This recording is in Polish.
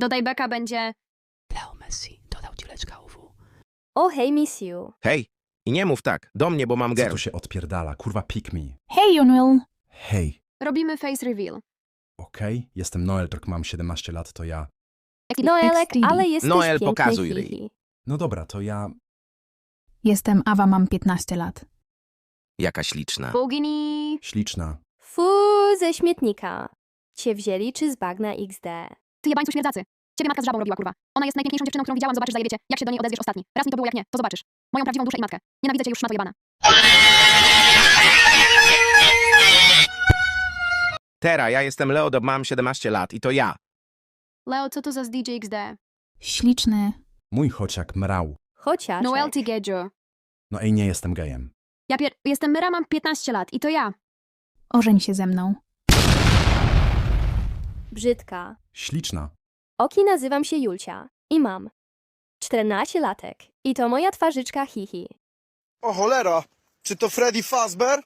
Dodaj beka będzie... Leo Messi dodał dzieleczka UW. Oh hey miss you. Hej, i nie mów tak, do mnie, bo mam Co girl. tu się odpierdala? Kurwa, pick me. Hej, Junwil. Hej, Robimy face reveal. okej, jestem Noel, tylko mam 17 lat, to ja. Noelek, XD. ale jesteś Noel, piękny, pokazuj hihi. ryj. No dobra, to ja... Jestem Awa, mam 15 lat. Jaka śliczna. Bugini... Śliczna. Fu, ze śmietnika. Cię wzięli czy z bagna XD? Ty jebańcu śmierdzacy. Ciebie matka z żabą robiła, kurwa. Ona jest najpiękniejszą dziewczyną, którą widziałam, zobaczysz, zajebiecie. Jak się do niej odezwiesz ostatni. Raz mi to było jak nie, to zobaczysz. Moją prawdziwą duszę i matkę. Nienawidzę cię już, szmato jebana. Tera, ja jestem Leodob, mam 17 lat i to ja. Leo, co to za z DJ XD? Śliczny. Mój chociak mrał. Chociaż. Noel Tigejo. No ej, nie jestem gejem. Ja pier... Jestem Myra, mam 15 lat i to ja. Ożeń się ze mną. Brzydka. Śliczna. Oki nazywam się Julcia i mam 14 latek. I to moja twarzyczka hihi. O cholera, czy to Freddy Fazbear?